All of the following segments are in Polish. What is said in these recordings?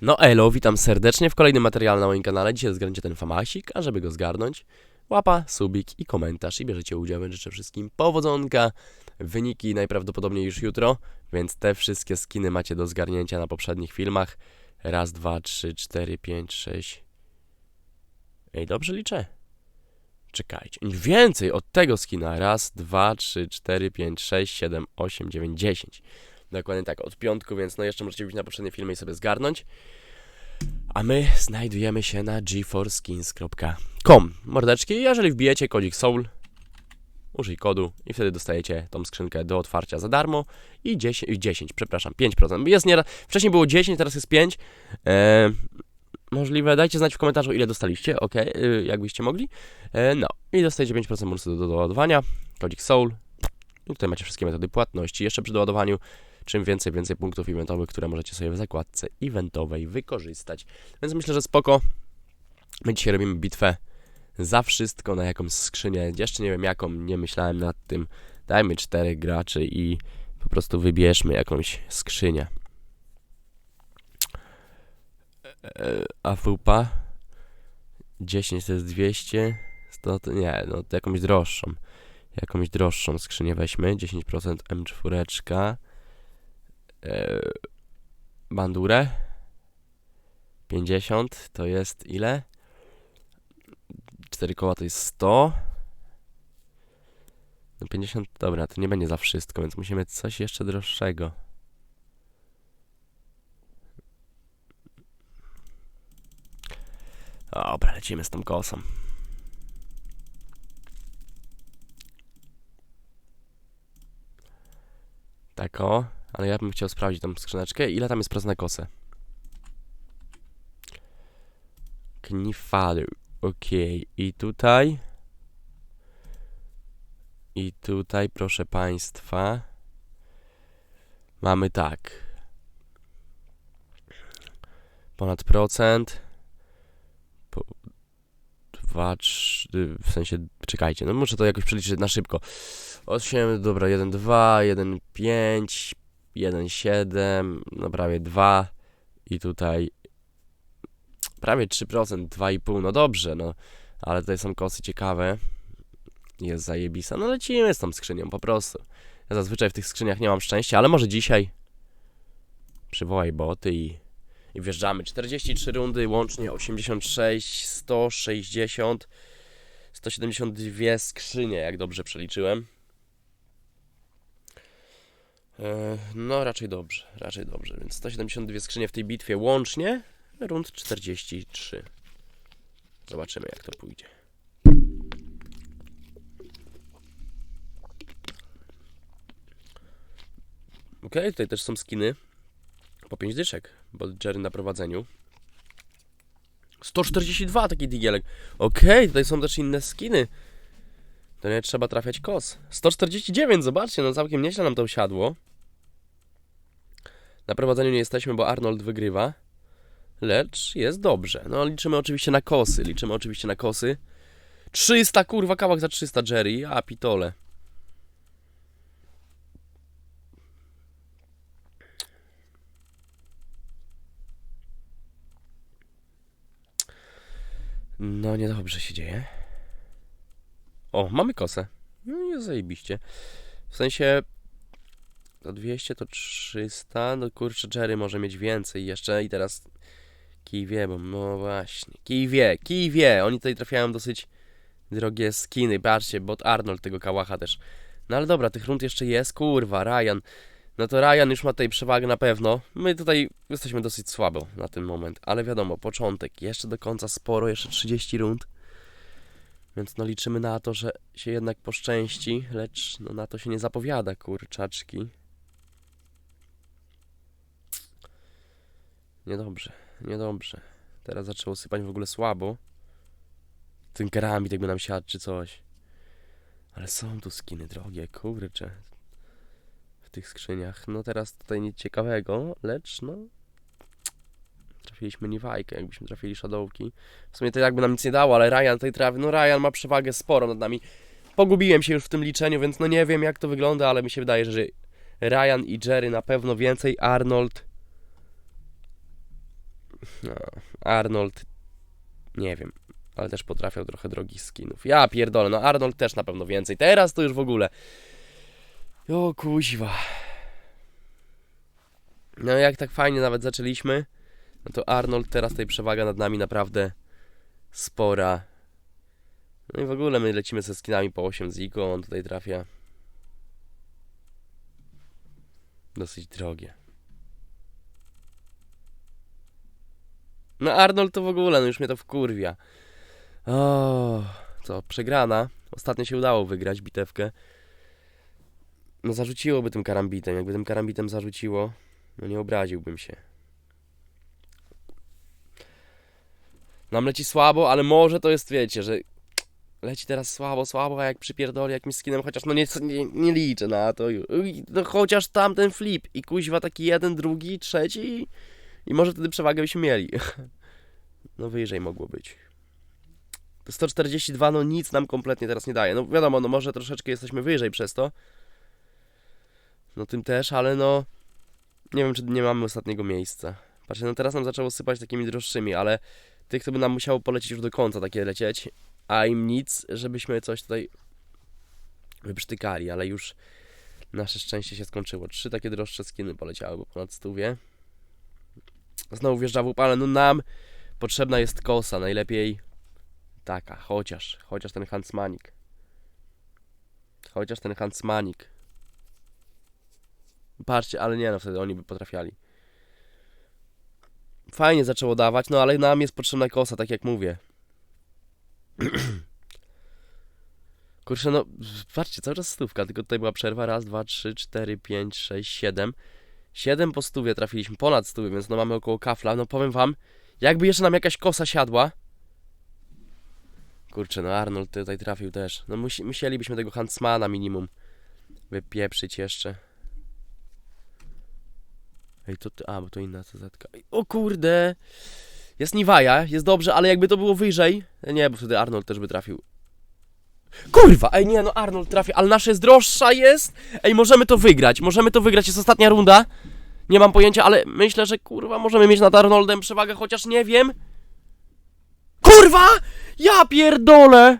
No elo, witam serdecznie w kolejnym materiale na moim kanale. Dzisiaj zgarniecie ten famasik, a żeby go zgarnąć, łapa, subik i komentarz i bierzecie udział. Życzę wszystkim powodzonka. Wyniki najprawdopodobniej już jutro, więc te wszystkie skiny macie do zgarnięcia na poprzednich filmach. Raz, dwa, trzy, cztery, pięć, sześć. Ej, dobrze liczę. Czekajcie, więcej od tego skina. Raz, dwa, trzy, cztery, pięć, sześć, siedem, osiem, dziewięć, dziesięć. Dokładnie tak, od piątku, więc no jeszcze możecie być na poprzednie filmy i sobie zgarnąć. A my znajdujemy się na geforskins.com. Mordeczki, jeżeli wbijecie kodzik SOUL, użyj kodu i wtedy dostajecie tą skrzynkę do otwarcia za darmo i 10, 10 przepraszam, 5%. Jest nie, wcześniej było 10, teraz jest 5. E, możliwe, dajcie znać w komentarzu ile dostaliście, ok, y, jakbyście mogli. E, no i dostajecie 5% bonusu do, do doładowania, kodzik SOUL. I tutaj macie wszystkie metody płatności. Jeszcze przy doładowaniu czym więcej, więcej punktów eventowych, które możecie sobie w zakładce eventowej wykorzystać. Więc myślę, że spoko. My dzisiaj robimy bitwę za wszystko na jakąś skrzynię. Jeszcze nie wiem jaką, nie myślałem nad tym. Dajmy czterech graczy i po prostu wybierzmy jakąś skrzynię. E, AWP 10 to jest 200 100 to nie, no to jakąś droższą jakąś droższą skrzynię weźmy 10% M4 e, bandurę 50 to jest ile? 4 koła to jest 100 no 50, dobra, to nie będzie za wszystko, więc musimy coś jeszcze droższego. Dobra, lecimy z tą kosą. Tak o, ale ja bym chciał sprawdzić tą skrzyneczkę. Ile tam jest proc na kosę? Knifalu. Okej, i tutaj. I tutaj, proszę Państwa. Mamy tak. Ponad procent. Po, dwa, trzy, w sensie, czekajcie, no muszę to jakoś przeliczyć na szybko. 8, dobra, 1, 2, 1, 5, 1, 7, no prawie 2 i tutaj prawie 3%, 2,5, no dobrze, no, ale tutaj są kosy ciekawe, jest zajebisa, no lecimy z tą skrzynią po prostu. Ja zazwyczaj w tych skrzyniach nie mam szczęścia, ale może dzisiaj przywołaj boty i, i wjeżdżamy. 43 rundy, łącznie 86, 160, 172 skrzynie, jak dobrze przeliczyłem. E, No, raczej dobrze, raczej dobrze. Więc 172 skrzynie w tej bitwie łącznie, rund 43. Zobaczymy, jak to pójdzie. Ok, tutaj też są skiny po 5 dyszek, bo Jerry na prowadzeniu. 142 taki digielek. Ok, tutaj są też inne skiny. To nie trzeba trafiać kos. 149, zobaczcie, no całkiem nieźle nam to usiadło. Na prowadzeniu nie jesteśmy, bo Arnold wygrywa. Lecz jest dobrze. No liczymy oczywiście na kosy. Liczymy oczywiście na kosy. 300, kurwa, kawałek za 300, Jerry. A, pitole. No, niedobrze się dzieje. O, mamy kosę. No jest zajebiście. W sensie to 200, to 300. No kurczę, Jerry może mieć więcej jeszcze i teraz kij wie, bo no właśnie. Kij wie, kij wie. Oni tutaj trafiają dosyć drogie skiny. Patrzcie, bot Arnold tego kałacha też. No ale dobra, tych rund jeszcze jest. Kurwa, Ryan. No to Ryan już ma tutaj przewagę na pewno. My tutaj jesteśmy dosyć słabo na ten moment, ale wiadomo, początek. Jeszcze do końca sporo, jeszcze 30 rund. Więc no liczymy na to, że się jednak poszczęści, lecz no na to się nie zapowiada, kurczaczki. Niedobrze, niedobrze. Teraz zaczęło sypać w ogóle słabo. Ten keramit jakby nam siadł czy coś. Ale są tu skiny drogie, kurcze. W tych skrzyniach. No teraz tutaj nic ciekawego, lecz no... Trafiliśmy niwajkę, jakbyśmy trafili shadowki. W sumie to jakby nam nic nie dało, ale Ryan tutaj trafi. No Ryan ma przewagę sporo nad nami. Pogubiłem się już w tym liczeniu, więc no nie wiem jak to wygląda, ale mi się wydaje, że Ryan i Jerry na pewno więcej. Arnold No, Arnold, nie wiem, ale też potrafiał trochę drogich skinów. Ja pierdolę, no Arnold też na pewno więcej. Teraz to już w ogóle. O kuźwa. No jak tak fajnie nawet zaczęliśmy, no to Arnold teraz tutaj przewaga nad nami naprawdę spora. No i w ogóle my lecimy ze skinami po 8 ziko, on tutaj trafia dosyć drogie. No Arnold to w ogóle, no już mnie to wkurwia. O, co, przegrana. Ostatnio się udało wygrać bitewkę. No zarzuciłoby tym karambitem. Jakby tym karambitem zarzuciło, no nie obraziłbym się. Nam leci słabo, ale może to jest, wiecie, że leci teraz słabo, słabo, a jak przypierdoli jakimś skinem, chociaż no nie, nie, nie liczę na to. No chociaż tamten flip i kuźwa taki jeden, drugi, trzeci i może wtedy przewagę byśmy mieli. No wyżej mogło być. To 142 no nic nam kompletnie teraz nie daje. No wiadomo, no może troszeczkę jesteśmy wyżej przez to. No tym też, ale no nie wiem czy nie mamy ostatniego miejsca. Patrzcie, no teraz nam zaczęło sypać takimi droższymi, ale tych to by nam musiało polecieć już do końca takie lecieć, a im nic, żebyśmy coś tutaj wyprztykali, ale już nasze szczęście się skończyło. Trzy takie droższe skiny poleciały, bo ponad stówie. Znowu wjeżdża w ale no nam potrzebna jest kosa, najlepiej taka, chociaż, chociaż ten Hansmanik. Chociaż ten Hansmanik. Patrzcie, ale nie no, wtedy oni by potrafiali. Fajnie zaczęło dawać, no ale nam jest potrzebna kosa, tak jak mówię. Kurczę, no, patrzcie, cały czas stówka, tylko tutaj była przerwa. Raz, dwa, trzy, cztery, pięć, sześć, siedem. Siedem po stówie trafiliśmy, ponad stówie, więc no mamy około kafla. No powiem wam, jakby jeszcze nam jakaś kosa siadła. Kurczę, no Arnold tutaj trafił też. No musi, musielibyśmy tego Huntsmana minimum wypieprzyć jeszcze. Ej, to ty, a, bo to inna CZ. O kurde! Jest Niwaja, jest dobrze, ale jakby to było wyżej. Nie, bo wtedy Arnold też by trafił. Kurwa! Ej, nie, no Arnold trafi, ale nasza jest droższa jest! Ej, możemy to wygrać, możemy to wygrać, jest ostatnia runda. Nie mam pojęcia, ale myślę, że kurwa możemy mieć nad Arnoldem przewagę, chociaż nie wiem. Kurwa! Ja pierdolę!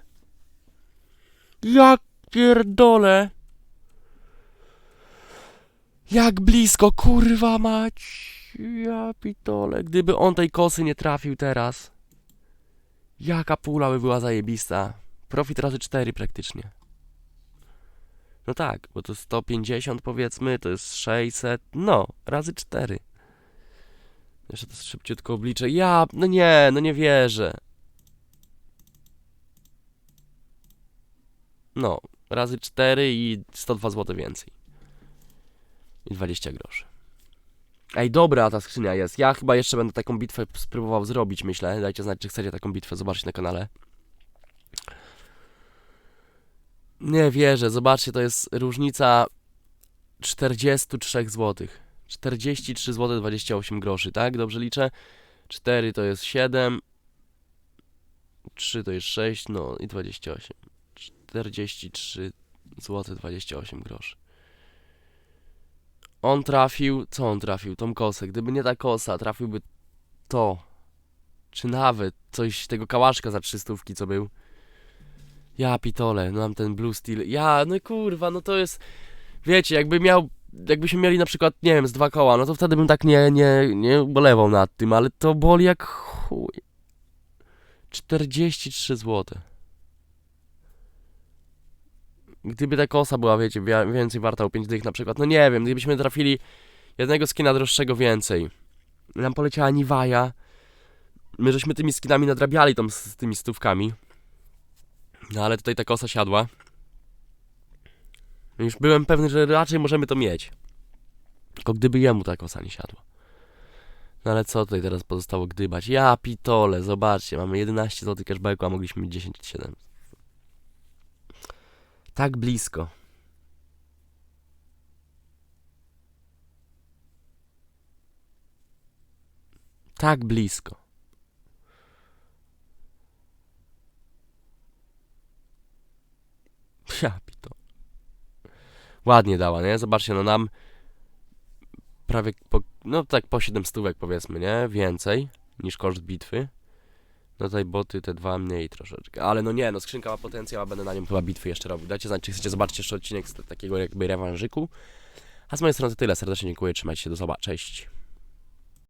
Ja pierdolę! Jak blisko, kurwa mać! Ja pitole. Gdyby on tej kosy nie trafił teraz. Jaka pula by była zajebista. Profit razy 4 praktycznie. No tak, bo to 150 powiedzmy, to jest 600, no, razy 4. Jeszcze to szybciutko obliczę. Ja, no nie, no nie wierzę. No, razy 4 i 102 zł więcej. I 20 groszy. Ej, dobra ta skrzynia jest. Ja chyba jeszcze będę taką bitwę spróbował zrobić, myślę. Dajcie znać, czy chcecie taką bitwę zobaczyć na kanale. Nie wierzę, zobaczcie, to jest różnica 43 zł. 43 zł 28 groszy, tak? Dobrze liczę? 4 to jest 7. 3 to jest 6, no i 28. 43 zł 28 groszy. On trafił, co on trafił? Tą kosę. Gdyby nie ta kosa, trafiłby to. Czy nawet coś tego kałaszka za 300, co był. Ja pitole, no mam ten blue steel. Ja, no kurwa, no to jest. Wiecie, jakby miał. Jakbyśmy mieli na przykład, nie wiem, z dwa koła, no to wtedy bym tak nie, nie, nie ubolewał nad tym, ale to boli jak chuj. 43 zł. Gdyby ta kosa była, wiecie, więcej warta o 5 dych na przykład, no nie wiem, gdybyśmy trafili jednego skina droższego więcej. Nam poleciała Niwaja. My żeśmy tymi skinami nadrabiali tam z tymi stówkami. No ale tutaj ta kosa siadła. Już byłem pewny, że raczej możemy to mieć. Tylko gdyby jemu ta kosa nie siadła. No ale co tutaj teraz pozostało gdybać? Ja pitole, zobaczcie, mamy 11 zł cashbacku, a mogliśmy mieć 10,7. Tak blisko. Tak blisko. Ja pito. Ładnie dała, nie? Zobaczcie, no nam prawie po, no tak po 7 stówek powiedzmy, nie? Więcej. niż koszt bitwy. No tutaj boty te dwa mniej troszeczkę. Ale no nie, no skrzynka ma potencjał, a będę na nią chyba bitwy jeszcze robił. Dajcie znać, czy chcecie zobaczyć jeszcze odcinek z takiego jakby rewanżyku. A z mojej strony to tyle. Serdecznie dziękuję, trzymajcie się, do zobaczenia. Cześć.